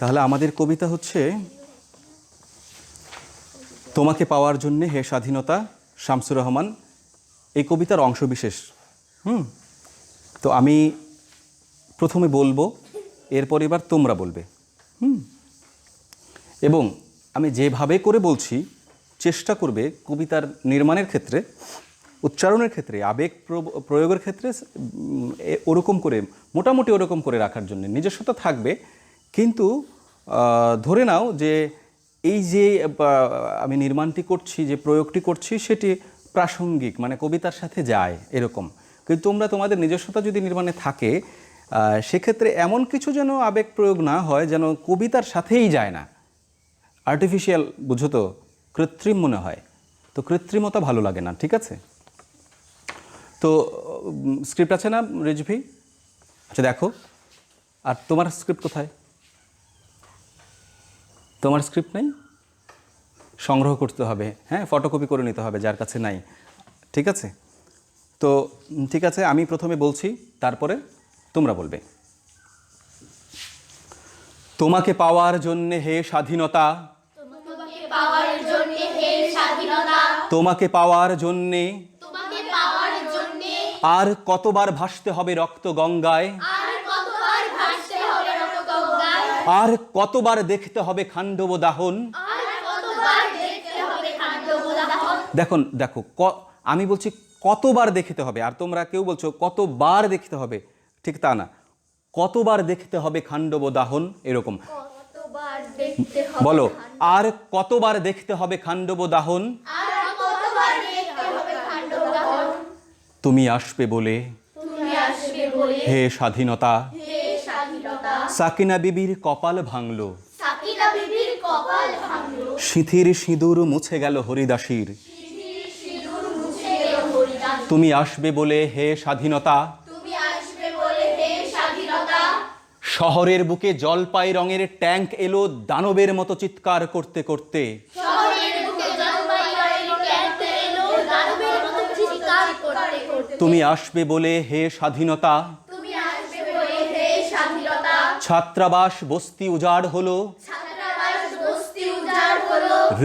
তাহলে আমাদের কবিতা হচ্ছে, তোমাকে পাওয়ার জন্যে হে স্বাধীনতা, শামসুর রহমান, এই কবিতার অংশবিশেষ। হুম? তো আমি প্রথমে বলব, এরপর এবার তোমরা বলবে। হুম? এবং আমি যেভাবে করে বলছি, চেষ্টা করবে কবিতার নির্মাণের ক্ষেত্রে, উচ্চারণের ক্ষেত্রে, আবেগ প্র- প্রয়োগের ক্ষেত্রে ওরকম করে, মোটামুটি ওরকম করে রাখার জন্য। নিজস্বতা থাকবে কিন্তু ধরে নাও যে এই যে আমি নির্মাণটি করছি, যে প্রয়োগটি করছি, সেটি প্রাসঙ্গিক মানে কবিতার সাথে যায়, এরকম। কিন্তু তোমরা তোমাদের নিজস্বতা যদি নির্মাণে থাকে সেক্ষেত্রে এমন কিছু যেন আবেগ প্রয়োগ না হয়, যেন কবিতার সাথেই যায় না। আর্টিফিশিয়াল বুঝো তো, কৃত্রিম মনে হয়। তো কৃত্রিমতা ভালো লাগে না, ঠিক আছে? তো স্ক্রিপ্ট আছে না, রেজভি? আচ্ছা দেখো। আর তোমার স্ক্রিপ্ট কোথায়? তোমার স্ক্রিপ্ট নেই? সংগ্রহ করতে হবে। হ্যাঁ ফটোকপি করে নিতে হবে যার কাছে নাই। ঠিক আছে? তো ঠিক আছে আমি প্রথমে বলছি তারপরে তোমরা বলবে। তোমাকে পাওয়ার জন্যে হে স্বাধীনতা। তোমাকে পাওয়ার জন্য আর কতবার ভাসতে হবে রক্ত গঙ্গায়? আর কতবার দেখতে হবে খাণ্ডব দাহন? দেখুন দেখো আমি বলছি কতবার দেখতে হবে আর তোমরা কেউ বলছো কতবার দেখতে হবে ঠিক তা না। কতবার দেখতে হবে খাণ্ডব দাহন? এরকম। বলো আর কতবার দেখতে হবে খাণ্ডব দাহন? তুমি আসবে বলে। হে স্বাধীনতা। সাকিনা বিবির কপাল ভাঙল। সাকিনা বিবির কপাল ভাঙলো। সিঁথির সিঁদুর মুছে গেল হরিদাসীর। তুমি আসবে বলে হে স্বাধীনতা। তুমি আসবে বলে হে স্বাধীনতা। শহরের বুকে জলপাই রঙের ট্যাঙ্ক এলো দানবের মতো চিৎকার করতে করতে। তুমি আসবে বলে হে স্বাধীনতা। ছাত্রাবাস বস্তি উজাড় হলো।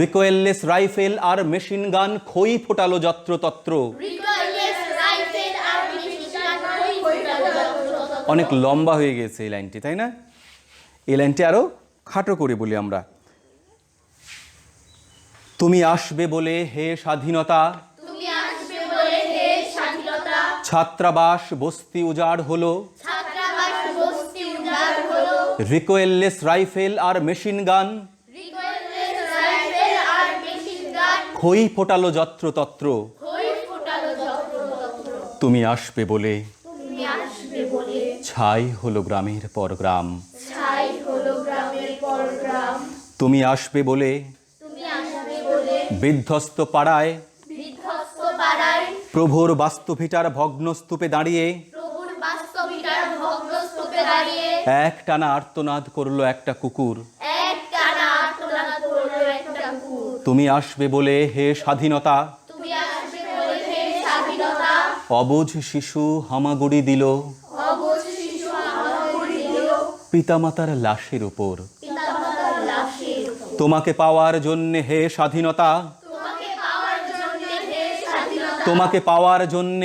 রিকোয়েললেস রাইফেল আর মেশিন গান খই ফোটালো যত্রতত্র। অনেক লম্বা হয়ে গেছে এই লাইনটি তাই না? এই লাইনটি আরও খাটো করে বলি আমরা। তুমি আসবে বলে হে স্বাধীনতা। ছাত্রাবাস বস্তি উজাড় হলো। রিকোয়েললেস রাইফেল আর মেশিন গান খই ফোটালো যত্রতত্র। তুমি আসবে বলে। ছাই হলো গ্রামের পর গ্রাম। তুমি আসবে বলে। বিধ্বস্ত পাড়ায়। প্রভুর বাস্তুভিটার ভগ্নস্তূপে দাঁড়িয়ে। প্রভুর বাস্তবিকার ভগ্নস্তূপে দাঁড়িয়ে। এক টানা আর্তনাদ করল একটা কুকুর। তুমি আসবে বলে হে স্বাধীনতা। অবুঝ শিশু হামাগুড়ি দিল। পিতামাতার লাশের উপর। তোমাকে পাওয়ার জন্যে হে স্বাধীনতা। তোমাকে পাওয়ার জন্য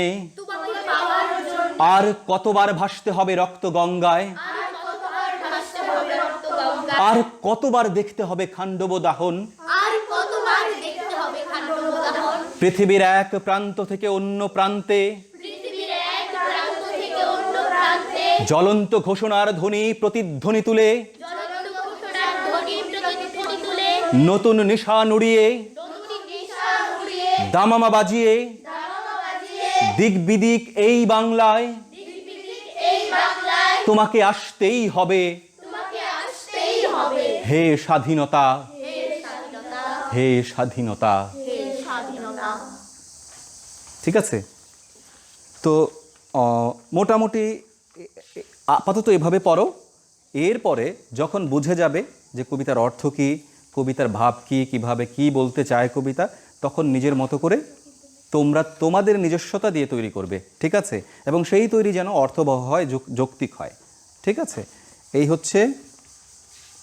আর কতবার ভাসতে হবে রক্ত গঙ্গায়? আর কতবার দেখতে হবে খাণ্ডব দাহন পৃথিবীর এক প্রান্ত থেকে অন্য প্রান্তে। জ্বলন্ত ঘোষণার ধ্বনি প্রতিধ্বনি তুলে। নতুন নিশা নুড়িয়ে। উড়িয়ে দামামা বাজিয়ে। দিক বিদিক এই বাংলায়। তোমাকে আসতেই হবে। হে স্বাধীনতা। হে স্বাধীনতা। ঠিক আছে? তো মোটামুটি আপাতত এভাবে পড়ো। এরপরে যখন বুঝে যাবে যে কবিতার অর্থ কী, কবিতার ভাব কী, কীভাবে কী বলতে চায় কবিতা, তখন নিজের মতো করে তোমরা তোমাদের নিজস্বতা দিয়ে তৈরি করবে। ঠিক আছে? এবং সেই তৈরি যেন অর্থবহ হয়, যৌক- যৌক্তিক হয়। ঠিক আছে? এই হচ্ছে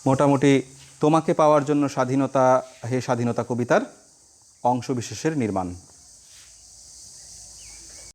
মোটামুটি তোমাকে পাওয়ার জন্য স্বাধীনতা হে স্বাধীনতা কবিতার অংশবিশেষের নির্মাণ।